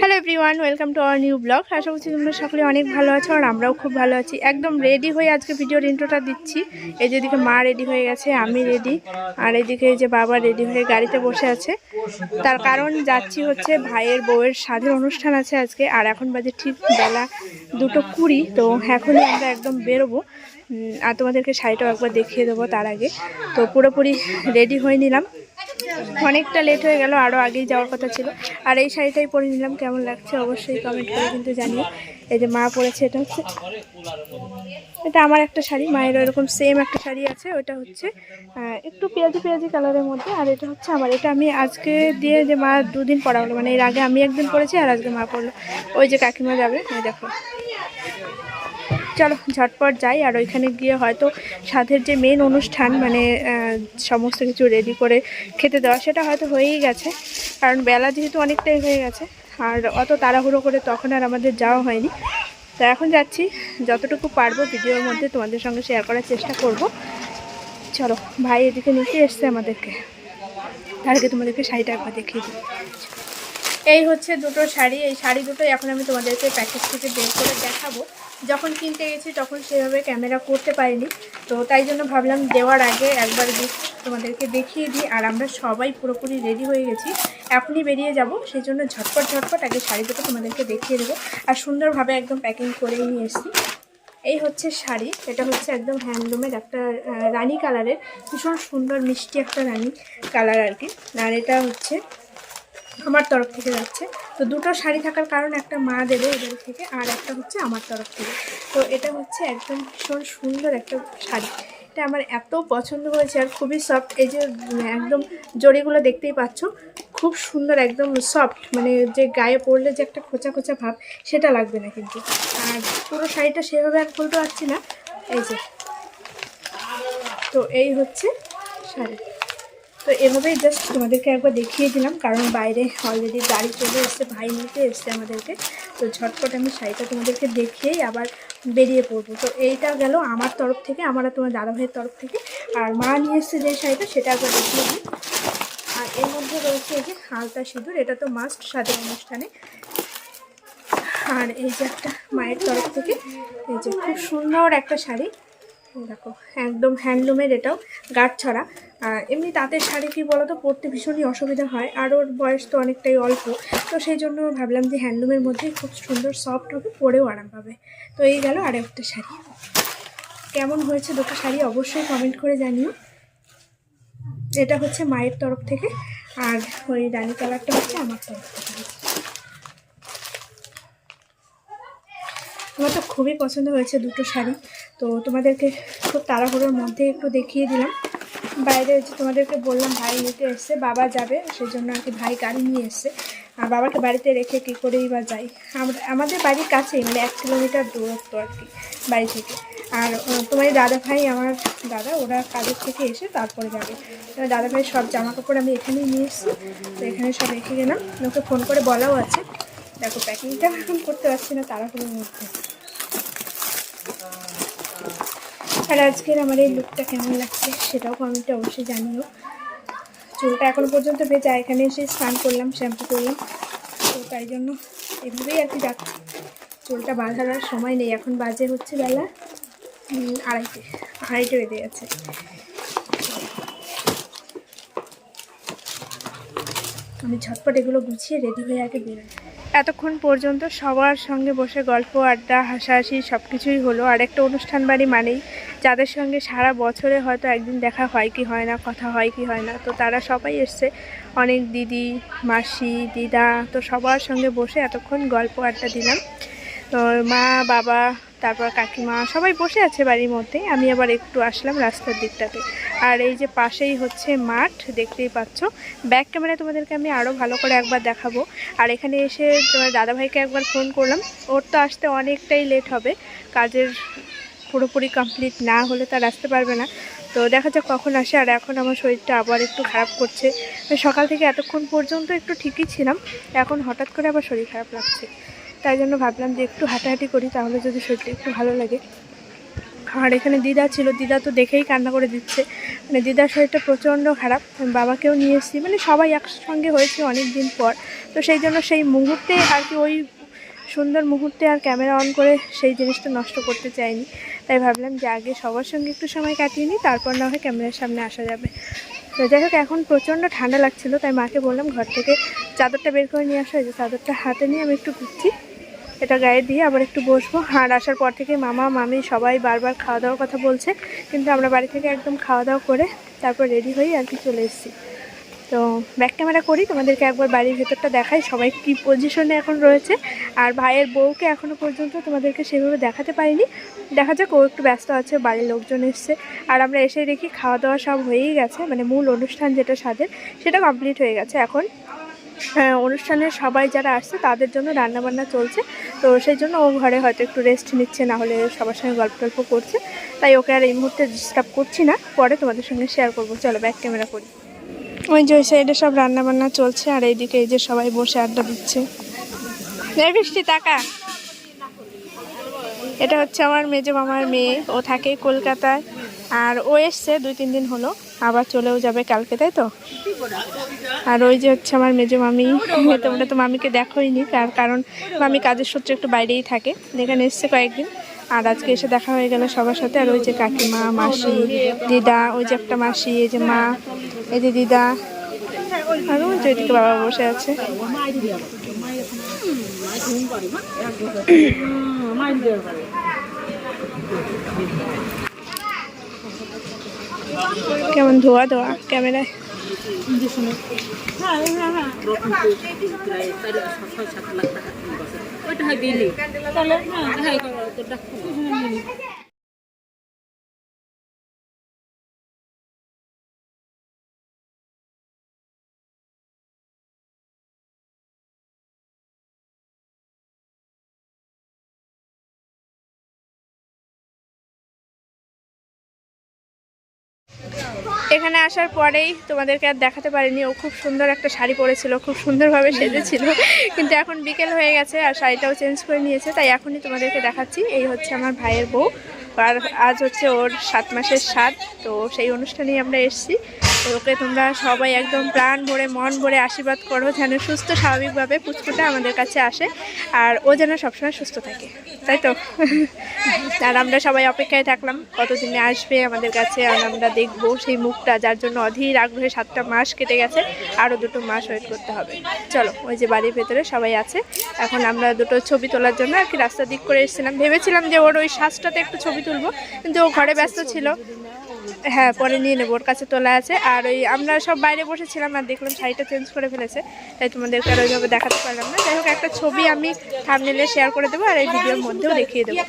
Hello everyone welcome to our new blog আশা করছি তোমরা সকলে অনেক ভালো আছো আর আমরাও খুব ভালো আছি। একদম রেডি হয়ে আজকে ভিডিওর ইন্ট্রোটা দিচ্ছি। এই যে এদিকে মা রেডি হয়ে গেছে, আমি রেডি আর এদিকে যে বাবা রেডি হয়ে গাড়িতে বসে আছে। তার কারণ যাচ্ছি হচ্ছে ভাইয়ের বউয়ের স্বাদের অনুষ্ঠান আছে আজকে। আর এখন বাজে ঠিক বেলা দুটো কুড়ি, তো এখনই আমরা একদম বেরোবো। আর তোমাদেরকে শাড়িটাও একবার দেখিয়ে দেবো তার আগে। তো পুরোপুরি রেডি হয়ে নিলাম। অনেকটা লেট হয়ে গেল আরও আগেই যাওয়ার কথা ছিল। আর এই শাড়িটাই পরে নিলাম, কেমন লাগছে অবশ্যই কমেন্ট করে কিন্তু জানিও। এই যে মা পরেছে, এটা হচ্ছে এটা আমার একটা শাড়ি মায়ের এরকম সেম একটা শাড়ি আছে, ওটা হচ্ছে একটু পেঁয়াজি পেঁয়াজি কালারের মধ্যে, আর এটা হচ্ছে আমার, এটা আমি আজকে দিয়ে যে মা দুদিন পরা হলো মানে এর আগে আমি একদিন পরেছি আর আজকে মা পরলো ওই যে কাকিমা যাবে দেখো। চলো, ঝটপট যাই, আর ওইখানে গিয়ে হয়তো সাধের যে মেন অনুষ্ঠান মানে সমস্ত কিছু রেডি করে খেতে দেওয়া, সেটা হয়তো হয়েই গেছে, কারণ বেলা যেহেতু অনেকটাই হয়ে গেছে, আর অত তাড়াহুড়ো করে তখন আর আমাদের যাওয়া হয়নি। তো এখন যাচ্ছি, যতটুকু পারব ভিডিওর মধ্যে তোমাদের সঙ্গে শেয়ার করার চেষ্টা করব। চলো, ভাই এদিকে নিতে এসছে আমাদেরকে। তার আগে তোমাদেরকে শাড়িটা একবার দেখিয়ে দিই। এই হচ্ছে দুটো শাড়ি, এই শাড়ি দুটোই এখন আমি তোমাদেরকে প্যাকেজ থেকে বের করে দেখাবো। যখন কিনতে গেছি তখন সেভাবে ক্যামেরা করতে পারিনি। তো তাই জন্য ভাবলাম দেওয়ার আগে একবার তোমাদেরকে দেখিয়ে দিই, আর আমরা সবাই পুরোপুরি রেডি হয়ে গেছি। এখনই বেরিয়ে যাব সেই জন্য ঝটপট ঝটপট আগে শাড়ি দুটো তোমাদেরকে দেখিয়ে দেবো। আর সুন্দরভাবে একদম প্যাকিং করে নিয়ে এসেছি। এই হচ্ছে শাড়ি, এটা হচ্ছে একদম হ্যান্ডলুমের একটা রানী কালারের, ভীষণ সুন্দর মিষ্টি একটা রানী কালার আর কি। আর এটা হচ্ছে আমার তরফ থেকে যাচ্ছে। তো দুটো শাড়ি থাকার কারণ একটা মা দেবে ওদের থেকে আর একটা হচ্ছে আমার তরফ থেকে। তো এটা হচ্ছে একদম ভীষণ সুন্দর একটা শাড়ি। এটা আমার এত পছন্দ হয়েছে আর খুবই সফট এই যে একদম জড়িগুলো দেখতেই পাচ্ছ, খুব সুন্দর একদম সফট মানে যে গায়ে পরলে যে একটা খোঁচা খোঁচা ভাব, সেটা লাগবে না কিন্তু। আর পুরো শাড়িটা সেভাবে আর খুলতে পারছি না। এই যে। তো এই হচ্ছে শাড়ি। তো এভাবেই জাস্ট তোমাদেরকে একবার দেখিয়ে দিলাম, কারণ বাইরে অলরেডি গাড়ি চলে এসছে, ভাই নিতে এসছে আমাদেরকে। তো ঝটপট আমি শাড়িটা তোমাদেরকে দেখিয়েই আবার বেরিয়ে পড়ব। তো এইটা গেল আমার তরফ থেকে, আমার আর তোমার দাদা ভাইয়ের তরফ থেকে। আর মা নিয়ে এসছে যে শাড়িটা, সেটা একবার দেখিয়ে দিই। আর এর মধ্যে রয়েছে এই যে হালতা সিঁদুর, এটা তো মাস্ট স্বাদের অনুষ্ঠানে। আর এই যে একটা মায়ের তরফ থেকে, এই যে খুব সুন্দর একটা শাড়ি। দেখো, একদম হ্যান্ডলুমের এটাও গাঢ় ছড়া। এমনি তাঁতের শাড়ি কি বলো তো পরতে ভীষণই অসুবিধা হয়, আর ওর বয়স তো অনেকটাই অল্প। তো সেই জন্য ভাবলাম যে হ্যান্ডলুমের মধ্যে খুব সুন্দর সফট হবে পরেও আরাম পাবে। তো এই গেল আর একটা শাড়ি। কেমন হয়েছে দুটো শাড়ি অবশ্যই কমেন্ট করে জানিও। এটা হচ্ছে মায়ের তরফ থেকে, আর ওই রানী কালারটা হচ্ছে আমার তরফ থেকে। আমার তো খুবই পছন্দ হয়েছে দুটো শাড়ি। তো তোমাদেরকে খুব তাড়াহুড়োর মধ্যে একটু দেখিয়ে দিলাম। বাইরে যে তোমাদেরকে বললাম ভাই নিতে এসছে, বাবা যাবে সেই জন্য আর কি ভাই গাড়ি নিয়ে এসছে। আর বাবাকে বাড়িতে রেখে কী করেই বা যাই। আমরা- আমাদের বাড়ির কাছেই মানে এক কিলোমিটার দূরত্ব আর কি বাড়ি থেকে। আর তোমার দাদা ভাই আমার দাদা, ওরা কাজের থেকে এসে তারপরে যাবে। দাদা ভাই সব জামা কাপড় আমি এখানেই নিয়ে এসেছি, তো এখানে সব রেখে গেলাম। ওকে ফোন করে বলাও আছে। দেখো প্যাকিংটা এখন করতে পারছি না তাড়াহুড়োর মধ্যে। আর আজকের আমার এই লুকটা কেমন লাগছে সেটাও কমেন্টে অবশ্যই জানিও। চুলটা এখনও পর্যন্ত ভেজা, এখানে এসে স্নান করলাম শ্যাম্পু করলাম। তো তাই জন্য এভাবেই আর কি যাচ্ছি চুলটা বাঁধার আর সময় নেই। এখন বাজে হচ্ছে বেলা আড়াইটে আড়াইটে বেজে গেছে। আমি ঝটপট এগুলো গুছিয়ে রেডি হয়ে আগে বেরোই। এতক্ষণ পর্যন্ত সবার সঙ্গে বসে গল্প, আড্ডা, হাসাহাসি সব কিছুই হলো। আর একটা অনুষ্ঠান বাড়ি মানেই যাদের সঙ্গে সারা বছরে হয়তো একদিন দেখা হয় কি হয় না, কথা হয় কি হয় না, তো তারা সবাই এসছে। অনেক দিদি, মাসি, দিদা, তো সবার সঙ্গে বসে এতক্ষণ গল্প, আড্ডা দিলাম। তো মা, বাবা তারপর কাকিমা সবাই বসে আছে বাড়ির মধ্যে। আমি আবার একটু আসলাম রাস্তার দিকটাতে। আর এই যে পাশেই হচ্ছে মাঠ, দেখতেই পাচ্ছ। ব্যাক ক্যামেরায় তোমাদেরকে আমি আরও ভালো করে একবার দেখাবো। আর এখানে এসে তোমার দাদাভাইকে একবার ফোন করলাম। ওর তো আসতে অনেকটাই লেট হবে। কাজের পুরোপুরি কমপ্লিট না হলে তার আসতে পারবে না। তো দেখা যাক কখন আসে। আর এখন আমার শরীরটা আবার একটু খারাপ করছে। সকাল থেকে এতক্ষণ পর্যন্ত একটু ঠিকই ছিলাম। এখন হঠাৎ করে আবার শরীর খারাপ লাগছে। তাই জন্য ভাবলাম যে একটু হাঁটাহাঁটি করি, তাহলে যদি শরীরটা একটু ভালো লাগে। আর এখানে দিদা ছিল, দিদা তো দেখেই কান্না করে দিচ্ছে। মানে দিদার শরীরটা প্রচণ্ড খারাপ, বাবাকেও নিয়ে এসেছি। মানে সবাই একসঙ্গে হয়েছে অনেক দিন পর। তো সেই জন্য সেই মুহূর্তে আর কি ওই সুন্দর মুহূর্তে আর ক্যামেরা অন করে সেই জিনিসটা নষ্ট করতে চাইনি। তাই ভাবলাম যে আগে সবার সঙ্গে একটু সময় কাটিয়ে নিই, তারপর না হয় ক্যামেরার সামনে আসা যাবে। তো যাই হোক, এখন প্রচণ্ড ঠান্ডা লাগছিল, তাই মাকে বললাম ঘর থেকে চাদরটা বের করে নিয়ে আসা হয়েছে চাদরটা হাতে নিয়ে আমি একটু ঘুরছি। এটা গায়ে দিয়ে আবার একটু বসবো। আর আসার পর থেকে মামা, মামি সবাই বারবার খাওয়া দাওয়ার কথা বলছে। কিন্তু আমরা বাড়ি থেকে একদম খাওয়া দাওয়া করে তারপর রেডি হয়ে আর কি চলে এসেছি। তো ব্যাক ক্যামেরা করি, তোমাদেরকে একবার বাড়ির ভেতরটা দেখাই সবাই কী পজিশনে এখন রয়েছে। আর ভাইয়ের বউকে এখনও পর্যন্ত তোমাদেরকে সেভাবে দেখাতে পারিনি। দেখা যাক, ও একটু ব্যস্ত আছে, বাড়ির লোকজন এসছে। আর আমরা এসে দেখি খাওয়া দাওয়া সব হয়েই গেছে। মানে মূল অনুষ্ঠান যেটা স্বাদের, সেটা কমপ্লিট হয়ে গেছে। এখন হ্যাঁ, অনুষ্ঠানের সবাই যারা আসছে তাদের জন্য রান্নাবান্না চলছে। তো সেই জন্য ও ঘরে হয়তো একটু রেস্ট নিচ্ছে না হলে সবার সঙ্গে গল্প টল্প করছে। তাই ওকে আর এই মুহূর্তে ডিস্টার্ব করছি না। পরে তোমাদের সঙ্গে শেয়ার করব। চলো ব্যাক ক্যামেরা করি। ওই যে ওই সাইডে সব রান্নাবান্না চলছে আর এইদিকে এই যে সবাই বসে আড্ডা দিচ্ছে। বৃষ্টি টাকা এটা হচ্ছে আমার মেজো মামার মেয়ে। ও থাকে কলকাতায়। আর ও এসছে দুই তিন দিন হলো। আবার চলেও যাবে কালকে, তাই তো? আর ওই যে হচ্ছে আমার মেজো মামি তোমরা তো মামিকে দেখোইনি তার কারণ মামি কাজের সূত্রে একটু বাইরেই থাকে। এখানে এসছে কয়েকদিন। আর আজকে এসে দেখা হয়ে গেল সবার সাথে। আর ওই যে কাকিমা, মাসি, দিদা, ওই যে একটা মাসি, এই যে মা, এই যে দিদা, আর ওই যে ওইদিকে বাবা বসে আছে। কেমন ধোয়া ধোয়া ক্যামেরায়? ওইটা হয় বিলি তাহলে হ্যাঁ হ্যাঁ এখানে আসার পরেই তোমাদেরকে আর দেখাতে পারিনি। ও খুব সুন্দর একটা শাড়ি পরেছিল, খুব সুন্দরভাবে সেজেছিল। কিন্তু এখন বিকেল হয়ে গেছে আর শাড়িটাও চেঞ্জ করে নিয়েছে। তাই এখনই তোমাদেরকে দেখাচ্ছি। এই হচ্ছে আমার ভাইয়ের বউ। আর আজ হচ্ছে ওর সাত মাসের স্বাদ তো সেই অনুষ্ঠানেই আমরা এসেছি। তো ওকে তোমরা সবাই একদম প্রাণ ভরে, মন ভরে আশীর্বাদ করো যেন সুস্থ স্বাভাবিকভাবে পুচকুটা আমাদের কাছে আসে আর ও যেন সবসময় সুস্থ থাকে। তাই তো? আর আমরা সবাই অপেক্ষায় থাকলাম, কতদিনে আসবে আমাদের কাছে আর আমরা দেখব সেই মুখটা যার জন্য অধীর আগ্রহে সাতটা মাস কেটে গেছে, আরও দুটো মাস ওয়েট করতে হবে। চলো, ওই যে বাড়ির ভেতরে সবাই আছে। এখন আমরা দুটো ছবি তোলার জন্য আর কি রাস্তা দিক করে এসেছিলাম। ভেবেছিলাম যে ওর ওই শ্বাসটাতে একটু ছবি তুলবো। কিন্তু ও ঘরে ব্যস্ত ছিল। হ্যাঁ পরে নিয়ে নেব, ওর কাছে তোলা আছে। আর ওই আমরা সব বাইরে বসেছিলাম আর দেখলাম শাড়িটা চেঞ্জ করে ফেলেছে। তাই তোমাদেরকে আর ওইভাবে দেখাতে পারলাম না। যাই হোক, একটা ছবি আমি থামনেলে শেয়ার করে দেবো আর এই ভিডিওর মধ্যেও দেখিয়ে দেবো।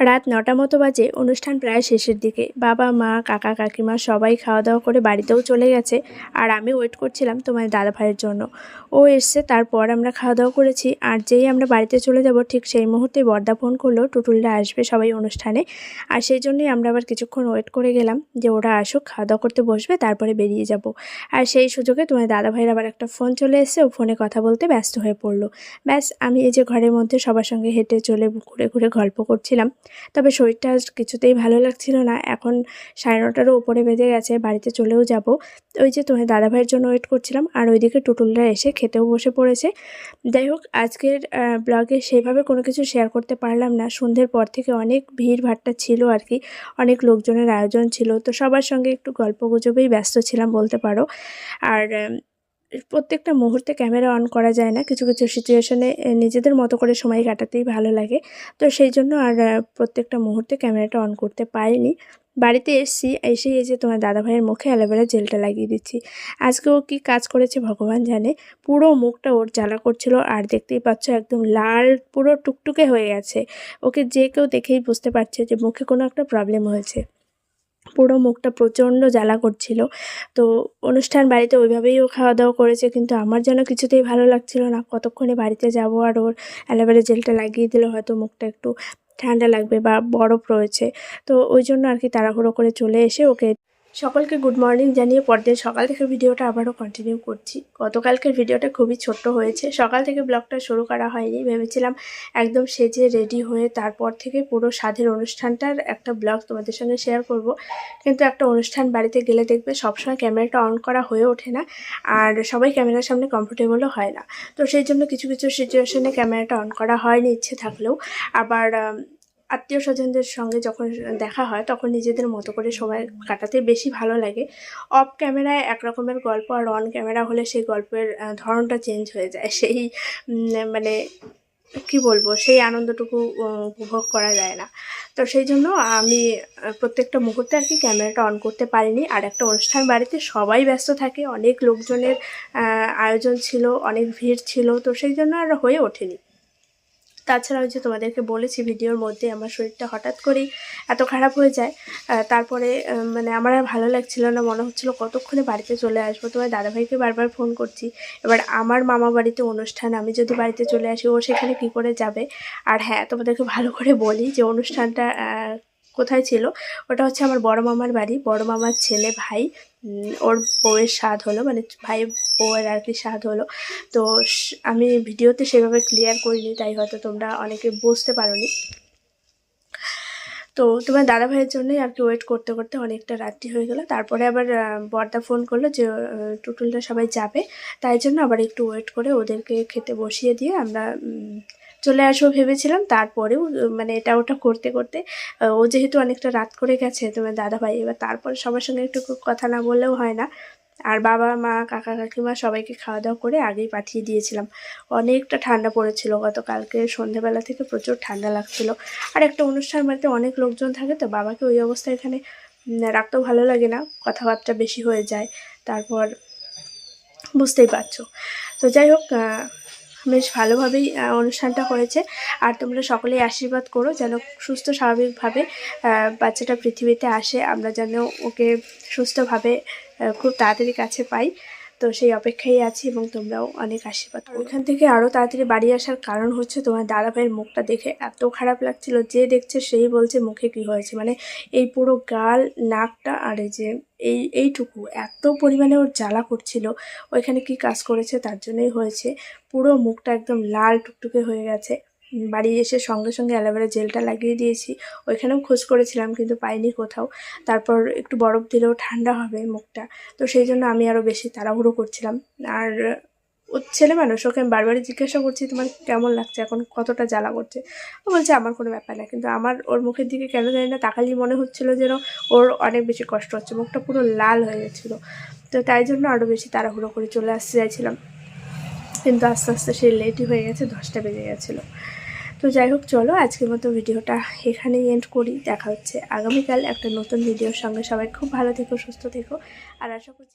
রাত নটা মতো বাজে, অনুষ্ঠান প্রায় শেষের দিকে। বাবা, মা, কাকা, কাকিমা সবাই খাওয়া দাওয়া করে বাড়িতেও চলে গেছে। আর আমি ওয়েট করছিলাম তোমার দাদা ভাইয়ের জন্য। ও এসছে, তারপর আমরা খাওয়া দাওয়া করেছি। আর যেই আমরা বাড়িতে চলে যাব, ঠিক সেই মুহূর্তে বর্দা ফোন করল। টুটুলরা আসবে সবাই অনুষ্ঠানে। আর সেই জন্যই আমরা আবার কিছুক্ষণ ওয়েট করে গেলাম। যে ওরা আসুক, খাওয়া দাওয়া করতে বসবে, তারপরে বেরিয়ে যাব। আর সেই সুযোগে তোমার দাদা ভাইয়ের আবার একটা ফোন চলে এসেছে, ও ফোনে কথা বলতে ব্যস্ত হয়ে পড়ল। ব্যাস, আমি এই যে ঘরের মধ্যে সবার সঙ্গে হেঁটে চলে ঘুরে ঘুরে গল্প করছিলাম। তবে শরীরটা কিছুতেই ভালো লাগছিল না। এখন সাড়ে নটারও ওপরে বেজে গেছে, বাড়িতে চলেও যাব। ওই যে তোমার দাদা ভাইয়ের জন্য ওয়েট করছিলাম, আর ওইদিকে টুটুলরা এসে খেতেও বসে পড়েছে। যাই হোক, আজকের ব্লগে সেভাবে কোনো কিছু শেয়ার করতে পারলাম না। সন্ধ্যের পর থেকে অনেক ভিড় ভাট্টা ছিল আর কি। অনেক লোকজনের আয়োজন ছিল। তো সবার সঙ্গে একটু গল্প গুজবেই ব্যস্ত ছিলাম বলতে পারো। আর প্রত্যেকটা মুহূর্তে ক্যামেরা অন করা যায় না। কিছু কিছু সিচুয়েশনে নিজেদের মতো করে সময় কাটাতেই ভালো লাগে। তো সেই জন্য আর প্রত্যেকটা মুহূর্তে ক্যামেরাটা অন করতে পারিনি। বাড়িতে এসছি এসে এই যে তোমার দাদা ভাইয়ের মুখে অ্যালোভেরা জেলটা লাগিয়ে দিচ্ছি। আজকে ও কী কাজ করেছে ভগবান জানে। পুরো মুখটা ওর জ্বালা করছিল আর দেখতেই পাচ্ছ একদম লাল, পুরো টুকটুকে হয়ে গেছে। ওকে যে কেউ দেখেই বুঝতে পারছে যে মুখে কোনো একটা প্রবলেম হয়েছে। পুরো মুখটা প্রচণ্ড জ্বালা করছিল। তো অনুষ্ঠান বাড়িতে ওইভাবেই ও খাওয়া দাওয়া করেছে, কিন্তু আমার যেন কিছুতেই ভালো লাগছিল না। কতক্ষণে বাড়িতে যাব আর ওর অ্যালোভেরা জেলটা লাগিয়ে দিলে হয়তো মুখটা একটু ঠান্ডা লাগবে বা বরফ রয়েছে। তো ওই জন্য আর কি তাড়াহুড়ো করে চলে এসে ওকে সকলকে গুড মর্নিং জানিয়ে পরদিন সকাল থেকে ভিডিওটা আবারও কন্টিনিউ করছি। গতকালকের ভিডিওটা খুবই ছোট্ট হয়েছে। সকাল থেকে ব্লগটা শুরু করা হয়নি। ভেবেছিলাম একদম সেজে রেডি হয়ে তারপর থেকে পুরো স্বাদের অনুষ্ঠানটার একটা ব্লগ তোমাদের সঙ্গে শেয়ার করব। কিন্তু একটা অনুষ্ঠান বাড়িতে গেলে দেখবে সবসময় ক্যামেরাটা অন করা হয়ে ওঠে না আর সবাই ক্যামেরার সামনে কমফোর্টেবলও হয় না। তো সেই জন্য কিছু কিছু সিচুয়েশনে ক্যামেরাটা অন করা হয়নি ইচ্ছে থাকলেও। আবার আত্মীয় স্বজনদের সঙ্গে যখন দেখা হয়, তখন নিজেদের মতো করে সময় কাটাতে বেশি ভালো লাগে। অফ ক্যামেরায় এক রকমের গল্প আর অন ক্যামেরা হলে সেই গল্পের ধরনটা চেঞ্জ হয়ে যায়। সেই মানে কি বলব, সেই আনন্দটুকু উপভোগ করা যায় না। তো সেই জন্য আমি প্রত্যেকটা মুহূর্তে আর কি ক্যামেরাটা অন করতে পারিনি। আর একটা অনুষ্ঠান বাড়িতে সবাই ব্যস্ত থাকে। অনেক লোকজনের আয়োজন ছিল, অনেক ভিড় ছিল। তো সেই জন্য আর হয়ে ওঠেনি। তাছাড়া ওই যে তোমাদেরকে বলেছি ভিডিওর মধ্যে আমার শরীরটা হঠাৎ করেই এত খারাপ হয়ে যায় তারপরে মানে আমার আর ভালো লাগছিল না, মনে হচ্ছিল কতক্ষণে বাড়িতে চলে আসব। তোমার দাদাভাইকে বারবার ফোন করছি। এবার আমার মামা বাড়িতে অনুষ্ঠান, আমি যদি বাড়িতে চলে আসি, ও সেখানে কি করে যাবে? আর হ্যাঁ তোমাদেরকে ভালো করে বলি যে অনুষ্ঠানটা কোথায় ছিল? ওটা হচ্ছে আমার বড় মামার বাড়ি, বড় মামার ছেলে ভাই। ওর বউয়ের স্বাদ হলো মানে ভাই বউয়ের আর কি স্বাদ হলো। তো আমি ভিডিওতে সেভাবে ক্লিয়ার করিনি, তাই হয়তো তোমরা অনেকে বুঝতে পারোনি। তো তোমার দাদা ভাইয়ের জন্যই আর কি ওয়েট করতে করতে অনেকটা রাত্রি হয়ে গেলো। তারপরে আবার বর্দা ফোন করল যে টুটুলটা সবাই যাবে। তাই জন্য আবার একটু ওয়েট করে ওদেরকে খেতে বসিয়ে দিয়ে আমরা চলে আসব ভেবেছিলাম, তারপরেও মানে এটা ওটা করতে করতে ও যেহেতু অনেকটা রাত করে গেছে তোমার দাদা ভাই এবার তারপরে সবার সঙ্গে একটু কথা না বললেও হয় না। আর বাবা, মা, কাকা, কাকিমা সবাইকে খাওয়া দাওয়া করে আগেই পাঠিয়ে দিয়েছিলাম। অনেকটা ঠান্ডা পড়েছিল গতকালকে, সন্ধেবেলা থেকে প্রচুর ঠান্ডা লাগছিল। আর একটা অনুষ্ঠান বাড়িতে অনেক লোকজন থাকে, তো বাবাকে ওই অবস্থায় এখানে রাখতেও ভালো লাগে না, কথাবার্তা বেশি হয়ে যায়, তারপর বুঝতেই পারছ। তো যাই হোক বেশ ভালোভাবেই অনুষ্ঠানটা হয়েছে। আর তোমরা সকলেই আশীর্বাদ করো যেন সুস্থ স্বাভাবিকভাবে বাচ্চাটা পৃথিবীতে আসে। আমরা যেন ওকে সুস্থভাবে খুব তাড়াতাড়ি কাছে পাই। তো সেই অপেক্ষায় আছি এবং তোমরাও অনেক আশীর্বাদ ওইখান থেকে আরও তাড়াতাড়ি বাড়ি আসার কারণ হচ্ছে তোমার দাদা ভাইয়ের মুখটা দেখে এত খারাপ লাগছিল, যে দেখছে সেই বলছে মুখে কি হয়েছে। মানে এই পুরো গাল, নাকটা আর এই যে এই, এইটুকু এত পরিমাণে ওর জ্বালা করছিল ওইখানে কি কাজ করেছে তার জন্যই হয়েছে। পুরো মুখটা একদম লাল টুকটুকে হয়ে গেছে। বাড়ি এসে সঙ্গে সঙ্গে অ্যালোভেরা জেলটা লাগিয়ে দিয়েছি। ওইখানেও খোঁজ করেছিলাম কিন্তু পাইনি কোথাও। তারপর একটু বরফ দিলেও ঠান্ডা হবে মুখটা। তো সেই জন্য আমি আরও বেশি তাড়াহুড়ো করছিলাম। আর ও ছেলে মানুষ, ওকে আমি বারবারই জিজ্ঞাসা করছি, তোমার কেমন লাগছে? এখন কতটা জ্বালা করছে? ও বলছে, আমার কোনো ব্যাপার না। কিন্তু আমার ওর মুখের দিকে কেন জানি না তাকালেই মনে হচ্ছিল যেন ওর অনেক বেশি কষ্ট হচ্ছে। মুখটা পুরো লাল হয়ে গেছিল। তো তাই জন্য আরও বেশি তাড়াহুড়ো করে চলে আসতে চাইছিলাম। কিন্তু আস্তে আস্তে সেই লেটই হয়ে গেছে, দশটা বেজে গেছিল। তো যাই হোক, চলো আজকের মতো ভিডিওটা এখানেই এন্ড করি। দেখা হচ্ছে আগামীকাল একটা নতুন ভিডিওর সঙ্গে। সবাই খুব ভালো থেকো, সুস্থ থেকো। আর আশা করছি